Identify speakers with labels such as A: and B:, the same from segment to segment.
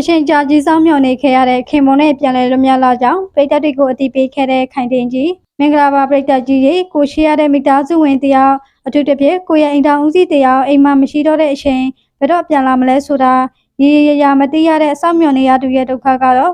A: အချိန်ကြာကြီးဆောင်မျှော်နေခဲ့ရတဲ့ခင်မွန်နဲ့ပြန်လည်လွတ်မြောက်လာကြောင်းပြည်သက်တွေကိုအတိပေးခဲ့တဲ့ခိုင်တင်ကြီးမင်္ဂလာပါပြည်သက်ကြီးရေကိုရှိရတဲ့မိသားစုဝင်တယောက်အထူးသဖြင့်ကိုရဲ့အိမ်တော်ဦးစီးတယောက်အိမ်မှာမရှိတော့တဲ့အချိန်ဘယ်တော့ပြန်လာမလဲဆိုတာရေရရမသိရတဲ့အဆောင်မျှော်နေရသူရဲ့ဒုက္ခကတော့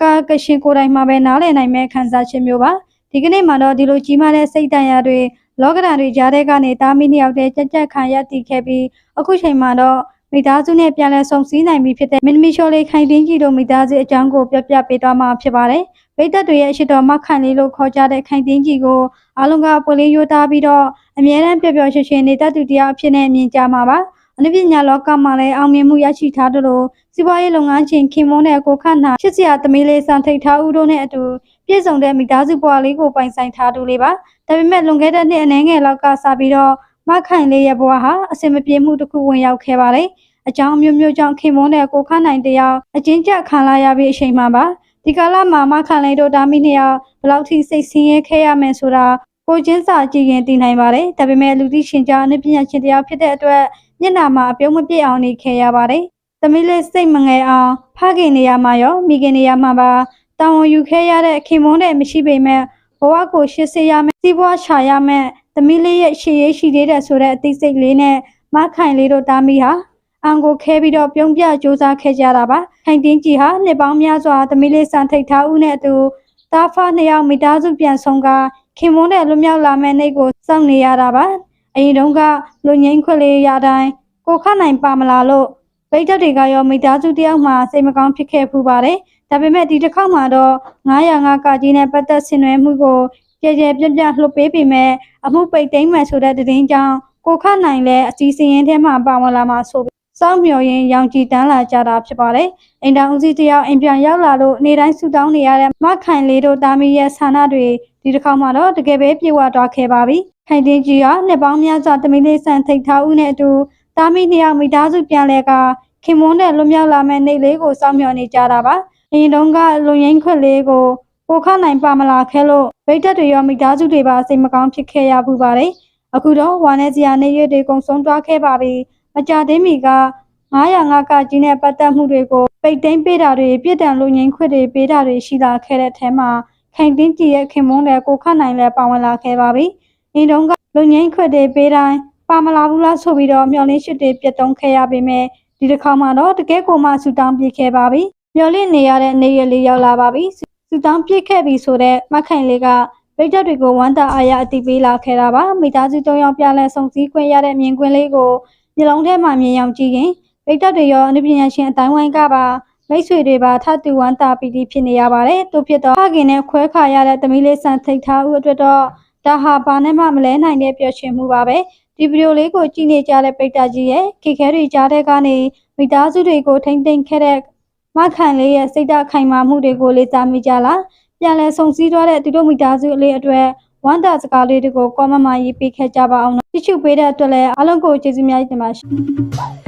A: ကာကရှင်ကိုယ်တိုင်မှာပဲနားလည်နိုင်မဲ့ခံစားချက်မျိုးပါဒီကနေ့မှတော့ဒီလိုကြီးမားတဲ့စိတ်တန်ရာတွေလောကဓာတ်တွေကြားထဲကနေတာမီနှစ်ယောက်တည်းကြက်ကြက်ခံရတည်ခဲ့ပြီးအခုချိန်မှာတော့ မိသားစုနဲ့ပြန်လည်ဆုံစည်းနိုင်ပြီဖြစ်တဲ့မင်းမီချိုလေးခိုင်တင်းကြီးတို့မိသားစုအကြောင်းကိုပြပြပေးသွားမှာဖြစ်ပါတယ်။ပိတ်သက်တွေရဲ့အရှိတော်မခိုင်လေးလို့ခေါ်ကြတဲ့ခိုင်တင်းကြီးကိုအားလုံးကပွင့်လင်းရိုးသားပြီးတော့အမြဲတမ်းပျော်ပျော်ရွှင်ရွှင်နေတတ်သူတရားအဖြစ်နဲ့မြင်ကြမှာပါ။အနုပညာလောကမှာလည်းအောင်မြင်မှုရရှိထားသလိုစီးပွားရေးလုပ်ငန်းချင်းခင်မုန်းတဲ့ကိုခန့်နာချစ်စရာသမီးလေးစံထိတ်ထားဦးတို့နဲ့အတူပြည့်စုံတဲ့မိသားစုဘဝလေးကိုပိုင်ဆိုင်ထားသူလေးပါ။ဒါပေမဲ့လွန်ခဲ့တဲ့နှစ်အနည်းငယ်လောက်ကစပြီးတော့ မခိုင်လေးရဲ့ဘဝဟာအဆင်မပြေမှုတစ်ခုဝင်ရောက်ခဲ့ပါတယ်။အကြောင်းအမျိုးမျိုးကြောင့်ခင်မုန်းတဲ့ကိုခန့်နိုင်တယောက်အချင်းကျက်ခံလာရပြီးအချိန်မှာပါဒီကာလမှာမခံလိုက်တော့ဒါမိနှစ်ယောက်ဘယ်လောက်ထိစိတ်ဆင်းရဲခဲ့ရမယ်ဆိုတာကိုချင်းစာကြည့်ရင်သိနိုင်ပါတယ်ဒါပေမဲ့လူသိရှင်ကြားအနုပညာရှင်တယောက်ဖြစ်တဲ့အတွက်မျက်နှာမှာအပြုံးမပြည့်အောင်နေခဲ့ရပါတယ်သမီးလေးစိတ်မငယ်အောင်ဖခင်နေရာမှာရောမိခင်နေရာမှာပါတောင်းဝန်ယူခဲ့ရတဲ့ခင်မုန်းတဲ့မရှိပေမဲ့ဘဝကိုရှစ်စေရမယ်စီးပွားချရမယ် သမီးလေးရဲ့ရှေ့ရေးရှိသေးတဲ့ဆိုတဲ့အသိစိတ်လေးနဲ့မခိုင်လေးတို့တာမီဟာအန်ကိုခဲပြီးတော့ပြုံးပြစူးစမ်းခဲ့ကြတာပါခိုင်တင်းကြီးဟာနှစ်ပေါင်းများစွာသမီးလေးစံထိတ်ထားဦးနဲ့အတူတာဖာနှစ်ယောက်မိသားစုပြန်ဆုံးကခင်မွန်းတဲ့လွတ်မြောက်လာမဲ့နေ့ကိုစောင့်နေရတာပါအရင်တုန်းကလူငိမ့်ခွက်လေးရတိုင်းကိုခနိုင်ပါမလားလို့ပိတ်သက်တွေကရောမိသားစုတယောက်မှစိတ်မကောင်းဖြစ်ခဲ့ဖူးပါတယ်ဒါပေမဲ့ဒီတစ်ခေါက်မှာတော့905ကကြီးနဲ့ပတ်သက်ဆင်နွှဲမှုကို ကြဲကြဲပြန့်ပြန့်လှုပ်ပေးပေမဲ့အမှုပိတ်သိမ်းမှဆိုတဲ့သတင်းကြောင့်ကိုခနိုင်လည်းအစီအစဉ်ရင်းထဲမှာပါဝင်လာမှာဆိုစောင့်မျှော်ရင်ရောင်ကြည်တန်းလာကြတာဖြစ်ပါတယ်။အိမ်တောင်ဦးစီးတယောက်အိမ်ပြန်ရောက်လာလို့နေတိုင်းဆူတောင်းနေရတဲ့မခိုင်လေးတို့တာမီရဲ့ဆန္ဒတွေဒီတစ်ခါမှတော့တကယ်ပဲပြေဝသွားခဲ့ပါပြီ။ခိုင်တင်းကြီးကနှစ်ပေါင်းများစွာတမီလေးဆန်ထိတ်ထားဦးနဲ့အတူတာမီနှစ်ယောက်မိသားစုပြန်လဲကခင်မွန်းတဲ့လွတ်မြောက်လာမဲ့နေ့လေးကိုစောင့်မျှော်နေကြတာပါ။အရင်တုန်းကလူရင်းခွက်လေးကို ပိုခနိုင်ပါမလားခဲလို့ဗိတ်တက်တွေရောမိသားစုတွေပါစိတ်မကောင်းဖြစ်ခဲ့ရပူပါတယ်။အခုတော့ဝါနေစရာနေရတွေကုံဆုံးသွားခဲ့ပါပြီ။မကြသေးမီက905ကကြီးနဲ့ပတ်သက်မှုတွေကိုပိတ်သိမ်းပေးတာတွေပြစ်ဒဏ်လူငင်းခွင့်တွေပေးတာတွေရှိလာခဲ့တဲ့အထက်မှာခိုင်တင်းကြည်ရဲ့ခင်မုန်းတဲ့ကိုခန့်နိုင်လည်းပါဝင်လာခဲ့ပါပြီ။အင်းတုံးကလူငင်းခွင့်တွေပေးတိုင်းပါမလာဘူးလားဆိုပြီးတော့မျော်လင့်ရှစ်တွေပြတ်သုံးခဲ့ရပေမဲ့ဒီတစ်ခါမှတော့တကယ်ကိုမှဆူတောင်းပြခဲ့ပါပြီ။မျော်လင့်နေရတဲ့နေရလေးရောက်လာပါပြီ။ဆူ တောင်းပြခဲ့ပြီဆိုတော့မခိုင်လေးကဗိတ်တက်တွေကိုဝမ်းသာအားရအတိပေးလာခဲ့တာပါမိသားစု၃ယောက်ပြလဲဆုံစည်းခွင့်ရတဲ့မြင်ကွင်းလေးကိုမျိုးလုံးထဲမှာမြင်အောင်ကြည့်ရင်ဗိတ်တက်တွေရောအနုပညာရှင်အတိုင်းဝိုင်းကပါမိတ်ဆွေတွေပါထပ်တူဝမ်းတာပီတိဖြစ်နေရပါတယ်။သူဖြစ်တော့ဖခင်နဲ့ခွဲခါရတဲ့သမီးလေးဆန်ထိတ်ထားဦးအတွက်တော့ဒါဟာဘာနဲ့မှမလဲနိုင်တဲ့ပျော်ရွှင်မှုပါပဲ။ဒီဗီဒီယိုလေးကိုကြည့်နေကြတဲ့ပိတ်တာကြီးရဲ့ခေခဲတွေကြားတဲ့ကနေမိသားစုတွေကိုထိမ့်သိမ့်ခဲ့တဲ့ မခိုင်လေးရဲ့စိတ်ဓာတ်ခိုင်မာမှုတွေကိုလေးစားမိကြလား။ပြန်လဲဆုံစည်းသွားတဲ့သူတို့မိသားစုအလေးအတွက်ဝမ်းတာစကားလေးတွေကိုကောမမရေးပေးခဲ့ကြပါအောင်နော်။ကြည့်ရှုပေးတဲ့အတွက်လည်းအားလုံးကိုကျေးဇူးများတင်ပါရှင်။